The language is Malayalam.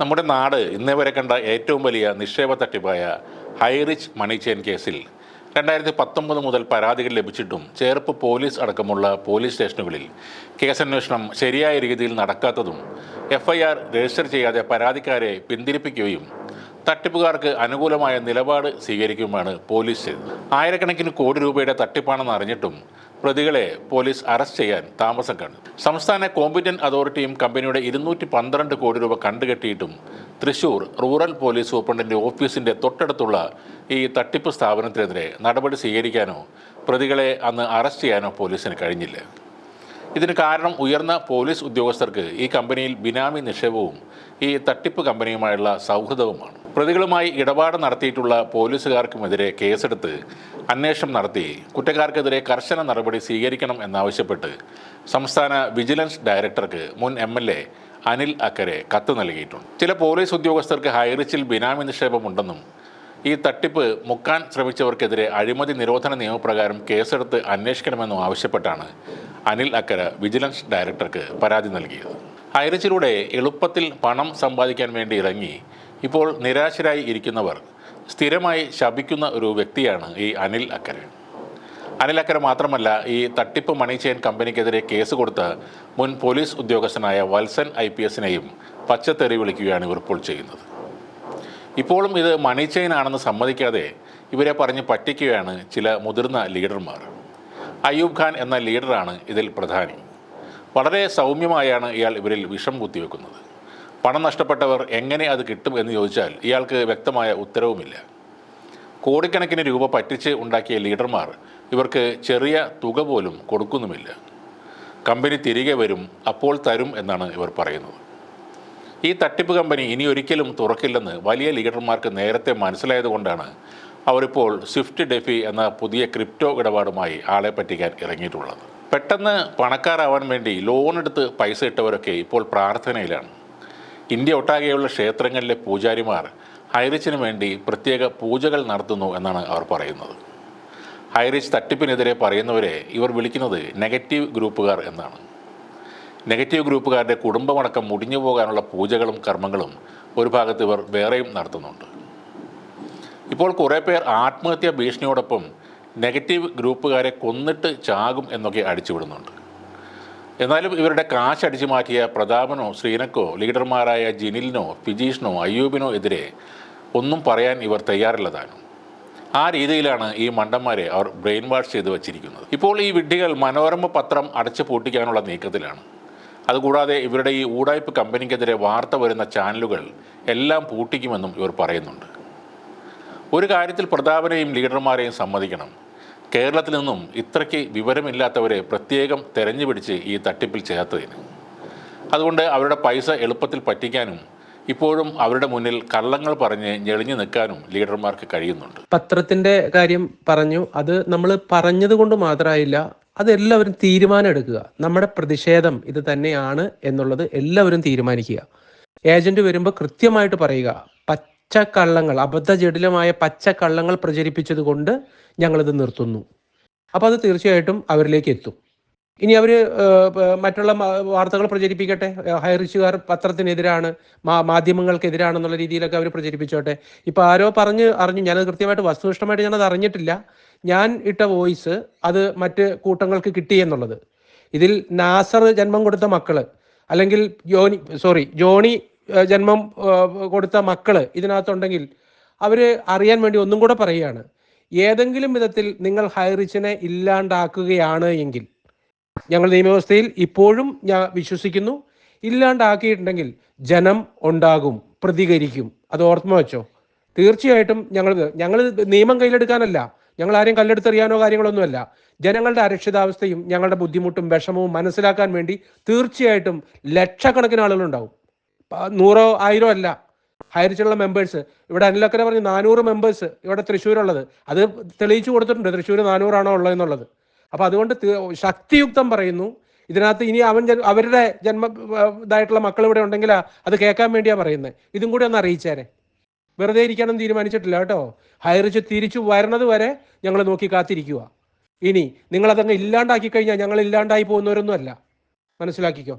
നമ്മുടെ നാട് ഇന്നേ വരെ കണ്ട ഏറ്റവും വലിയ നിക്ഷേപ തട്ടിപ്പായ ഹൈറിച്ച് മണി ചെയിൻ കേസിൽ രണ്ടായിരത്തി പത്തൊമ്പത് മുതൽ പരാതികൾ ലഭിച്ചിട്ടും ചേർപ്പ് പോലീസ് അടക്കമുള്ള പോലീസ് സ്റ്റേഷനുകളിൽ കേസന്വേഷണം ശരിയായ രീതിയിൽ നടക്കാത്തതും എഫ്ഐആർ രജിസ്റ്റർ ചെയ്യാതെ പരാതിക്കാരെ പിന്തിരിപ്പിക്കുകയും തട്ടിപ്പുകാർക്ക് അനുകൂലമായ നിലപാട് സ്വീകരിക്കുമാണ് പോലീസ് ചെയ്തത് ആയിരക്കണക്കിന് കോടി രൂപയുടെ തട്ടിപ്പാണെന്ന് അറിഞ്ഞിട്ടും പ്രതികളെ പോലീസ് അറസ്റ്റ് ചെയ്യാൻ താമസം കണ്ടു. സംസ്ഥാന കോമ്പിറ്റന്റ് അതോറിറ്റിയും കമ്പനിയുടെ ഇരുന്നൂറ്റി പന്ത്രണ്ട് കോടി രൂപ കണ്ടുകെട്ടിയിട്ടും തൃശൂർ റൂറൽ പോലീസ് സൂപ്രണ്ടിന്റെ ഓഫീസിന്റെ തൊട്ടടുത്തുള്ള ഈ തട്ടിപ്പ് സ്ഥാപനത്തിനെതിരെ നടപടി സ്വീകരിക്കാനോ പ്രതികളെ അന്ന് അറസ്റ്റ് ചെയ്യാനോ പോലീസിന് കഴിഞ്ഞില്ല. ഇതിന് കാരണം ഉയർന്ന പോലീസ് ഉദ്യോഗസ്ഥർക്ക് ഈ കമ്പനിയിൽ ബിനാമി നിക്ഷേപവും ഈ തട്ടിപ്പ് കമ്പനിയുമായുള്ള സൗഹൃദവുമാണ്. പ്രതികളുമായി ഇടപാട് നടത്തിയിട്ടുള്ള പോലീസുകാർക്കുമെതിരെ കേസെടുത്ത് അന്വേഷണം നടത്തി കുറ്റക്കാർക്കെതിരെ കർശന നടപടി സ്വീകരിക്കണം എന്നാവശ്യപ്പെട്ട് സംസ്ഥാന വിജിലൻസ് ഡയറക്ടർക്ക് മുൻ എം എൽ എ അനിൽ അക്കരെ കത്ത് നൽകിയിട്ടുണ്ട്. ചില പോലീസ് ഉദ്യോഗസ്ഥർക്ക് ഹൈറിച്ചിൽ ബിനാമി നിക്ഷേപമുണ്ടെന്നും ഈ തട്ടിപ്പ് മുക്കാൻ ശ്രമിച്ചവർക്കെതിരെ അഴിമതി നിരോധന നിയമപ്രകാരം കേസെടുത്ത് അന്വേഷിക്കണമെന്നും ആവശ്യപ്പെട്ടാണ് അനിൽ അക്കര വിജിലൻസ് ഡയറക്ടർക്ക് പരാതി നൽകിയത്. ഹൈറിച്ചിലൂടെ എളുപ്പത്തിൽ പണം സമ്പാദിക്കാൻ വേണ്ടി ഇറങ്ങി ഇപ്പോൾ നിരാശരായി ഇരിക്കുന്നവർ സ്ഥിരമായി ശപിക്കുന്ന ഒരു വ്യക്തിയാണ് ഈ അനിൽ അക്കര അനിൽ അക്കര മാത്രമല്ല ഈ തട്ടിപ്പ് മണി ചെയിൻ കമ്പനിക്കെതിരെ കേസ് കൊടുത്ത് മുൻ പോലീസ് ഉദ്യോഗസ്ഥനായ വത്സൻ ഐ പി എസിനെയും പച്ചത്തെറി വിളിക്കുകയാണ് ഇവർ ഇപ്പോൾ ചെയ്യുന്നത്. ഇപ്പോഴും ഇത് മണി ചെയിൻ ആണെന്ന് സമ്മതിക്കാതെ ഇവരെ പറഞ്ഞ് പറ്റിക്കുകയാണ് ചില മുതിർന്ന ലീഡർമാർ. അയ്യൂബ് ഖാൻ എന്ന ലീഡറാണ് ഇതിൽ പ്രധാനി. വളരെ സൗമ്യമായാണ് ഇയാൾ ഇവരിൽ വിഷം കുത്തിവെക്കുന്നത്. പണം നഷ്ടപ്പെട്ടവർ എങ്ങനെ അത് കിട്ടും എന്ന് ചോദിച്ചാൽ ഇയാൾക്ക് വ്യക്തമായ ഉത്തരവുമില്ല. കോടിക്കണക്കിന് രൂപ പറ്റിച്ച് ഉണ്ടാക്കിയ ലീഡർമാർ ഇവർക്ക് ചെറിയ തുക പോലും കൊടുക്കുന്നുമില്ല. കമ്പനി തിരികെ വരും അപ്പോൾ തരും എന്നാണ് ഇവർ പറയുന്നത്. ഈ തട്ടിപ്പ് കമ്പനി ഇനി ഒരിക്കലും തുറക്കില്ലെന്ന് വലിയ ലീഡർമാർക്ക് നേരത്തെ മനസ്സിലായതുകൊണ്ടാണ് അവരിപ്പോൾ സ്വിഫ്റ്റ് ഡെഫി എന്ന പുതിയ ക്രിപ്റ്റോ ഇടപാടുമായി ആളെ പറ്റിക്കാൻ ഇറങ്ങിയിട്ടുള്ളത്. പെട്ടെന്ന് പണക്കാരാവാൻ വേണ്ടി ലോൺ എടുത്ത് പൈസ ഇട്ടവരൊക്കെ ഇപ്പോൾ പ്രാർത്ഥനയിലാണ്. ഇന്ത്യ ഒട്ടാകെയുള്ള ക്ഷേത്രങ്ങളിലെ പൂജാരിമാർ ഹൈറിച്ചിന് വേണ്ടി പ്രത്യേക പൂജകൾ നടത്തുന്നു എന്നാണ് അവർ പറയുന്നത്. ഹൈറിച്ച് തട്ടിപ്പിനെതിരെ പറയുന്നവരെ ഇവർ വിളിക്കുന്നത് നെഗറ്റീവ് ഗ്രൂപ്പുകാർ എന്നാണ്. നെഗറ്റീവ് ഗ്രൂപ്പുകാരുടെ കുടുംബമടക്കം മുടിഞ്ഞു പോകാനുള്ള പൂജകളും കർമ്മങ്ങളും ഒരു ഭാഗത്ത് ഇവർ വേറെയും നടത്തുന്നുണ്ട്. ഇപ്പോൾ കുറേ പേർ ആത്മഹത്യാ ഭീഷണിയോടൊപ്പം നെഗറ്റീവ് ഗ്രൂപ്പുകാരെ കൊന്നിട്ട് ചാകും എന്നൊക്കെ അടിച്ചുവിടുന്നുണ്ട്. എന്നാലും ഇവരുടെ കാശ് അടിച്ചു മാറ്റിയ പ്രതാപനോ ശ്രീനക്കോ ലീഡർമാരായ ജിനിലിനോ ഫിജീഷിനോ അയ്യൂബിനോ എതിരെ ഒന്നും പറയാൻ ഇവർ തയ്യാറില്ലതാനും. ആ രീതിയിലാണ് ഈ മണ്ടന്മാരെ അവർ ബ്രെയിൻ വാഷ് ചെയ്ത് വച്ചിരിക്കുന്നത്. ഇപ്പോൾ ഈ വിഡ്ഢികൾ മനോരമ പത്രം അടച്ചു പൂട്ടിക്കാനുള്ള നീക്കത്തിലാണ്. അതുകൂടാതെ ഇവരുടെ ഈ ഊടായ്പ് കമ്പനിക്കെതിരെ വാർത്ത വരുന്ന ചാനലുകൾ എല്ലാം പൂട്ടിക്കുമെന്നും ഇവർ പറയുന്നുണ്ട്. ഒരു കാര്യത്തിൽ പ്രതാപനെയും ലീഡർമാരെയും സമ്മതിക്കണം. കേരളത്തിൽ നിന്നും ഇത്രയ്ക്ക് വിവരമില്ലാത്തവരെ പ്രത്യേകം തെരഞ്ഞു പിടിച്ച് ഈ തട്ടിപ്പിൽ ചേർത്തതിന്. അതുകൊണ്ട് അവരുടെ പൈസ എളുപ്പത്തിൽ പറ്റിക്കാനും ഇപ്പോഴും അവരുടെ മുന്നിൽ കള്ളങ്ങൾ പറഞ്ഞ് ഞെളിഞ്ഞു നിൽക്കാനും ലീഡർമാർക്ക് കഴിയുന്നുണ്ട്. പത്രത്തിന്റെ കാര്യം പറഞ്ഞു. അത് നമ്മൾ പറഞ്ഞത് കൊണ്ട് മാത്രമായില്ല അത് എല്ലാവരും തീരുമാനം എടുക്കുക നമ്മുടെ പ്രതിഷേധം ഇത് തന്നെയാണ് എന്നുള്ളത് എല്ലാവരും തീരുമാനിക്കുക. ഏജന്റ് വരുമ്പോൾ കൃത്യമായിട്ട് പറയുക. പച്ചക്കള്ളങ്ങൾ അബദ്ധജടിലമായ പച്ചക്കള്ളങ്ങൾ പ്രചരിപ്പിച്ചത് കൊണ്ട് ഞങ്ങളിത് നിർത്തുന്നു. അപ്പൊ അത് തീർച്ചയായിട്ടും അവരിലേക്ക് എത്തും. ഇനി അവർ മറ്റുള്ള വാർത്തകൾ പ്രചരിപ്പിക്കട്ടെ? ഹൈറിച്ചുകാർ പത്രത്തിനെതിരാണ് മാധ്യമങ്ങൾക്കെതിരാണെന്നുള്ള രീതിയിലൊക്കെ അവർ പ്രചരിപ്പിച്ചോട്ടെ? ഇപ്പൊ ആരോ പറഞ്ഞ് അറിഞ്ഞു ഞാനത് കൃത്യമായിട്ട് വസ്തുനിഷ്ഠമായിട്ട് ഞാനത് അറിഞ്ഞിട്ടില്ല. ഞാൻ ഇട്ട വോയിസ് അത് മറ്റ് കൂട്ടങ്ങൾക്ക് കിട്ടി എന്നുള്ളത്. ഇതിൽ നാസർ ജന്മം കൊടുത്ത മക്കൾ അല്ലെങ്കിൽ ജോണി സോറി ജോണി ജന്മം കൊടുത്ത മക്കൾ ഇതിനകത്തുണ്ടെങ്കിൽ അവർ അറിയാൻ വേണ്ടി ഒന്നും കൂടെ പറയുകയാണ്. ഏതെങ്കിലും വിധത്തിൽ നിങ്ങൾ ഹൈറിച്ചിനെ ഇല്ലാണ്ടാക്കുകയാണ് എങ്കിൽ ഞങ്ങൾ നിയമവ്യവസ്ഥയിൽ ഇപ്പോഴും ഞാൻ വിശ്വസിക്കുന്നു. ഇല്ലാണ്ടാക്കിയിട്ടുണ്ടെങ്കിൽ ജനം ഉണ്ടാകും പ്രതികരിക്കും. അത് ഓർമ്മ വെച്ചോ. തീർച്ചയായിട്ടും ഞങ്ങൾ ഞങ്ങൾ നിയമം കയ്യിലെടുക്കാനല്ല. ഞങ്ങൾ ആരെയും കല്ലെടുത്തെറിയാനോ കാര്യങ്ങളൊന്നുമല്ല ജനങ്ങളുടെ അരക്ഷിതാവസ്ഥയും ഞങ്ങളുടെ ബുദ്ധിമുട്ടും വിഷമവും മനസ്സിലാക്കാൻ വേണ്ടി തീർച്ചയായിട്ടും ലക്ഷക്കണക്കിന് ആളുകളുണ്ടാവും. നൂറോ ആയിരോ അല്ല. ഹൈറിച്ചുള്ള മെമ്പേഴ്സ് ഇവിടെ അനിലക്കര പറഞ്ഞു നാനൂറ് മെമ്പേഴ്സ് ഇവിടെ തൃശ്ശൂരുള്ളത്. അത് തെളിയിച്ചു കൊടുത്തിട്ടുണ്ട്. തൃശ്ശൂർ നാനൂറാണോ ഉള്ളത് എന്നുള്ളത്. അപ്പൊ അതുകൊണ്ട് ശക്തിയുക്തം പറയുന്നു. ഇതിനകത്ത് ഇനി അവൻ അവരുടെ ജന്മ ഇതായിട്ടുള്ള മക്കൾ ഇവിടെ ഉണ്ടെങ്കിൽ അത് കേൾക്കാൻ വേണ്ടിയാ പറയുന്നത് ഇതും കൂടി ഒന്ന് അറിയിച്ചേരെ. വെറുതെ ഇരിക്കാനൊന്നും തീരുമാനിച്ചിട്ടില്ല കേട്ടോ. ഹൈറിച്ച് തിരിച്ചു വരണത് വരെ ഞങ്ങൾ നോക്കി കാത്തിരിക്കുക ഇനി നിങ്ങളതങ്ങ് ഇല്ലാണ്ടാക്കി കഴിഞ്ഞാൽ ഞങ്ങൾ ഇല്ലാണ്ടായി പോകുന്നവരൊന്നും അല്ല. മനസ്സിലാക്കിക്കോ?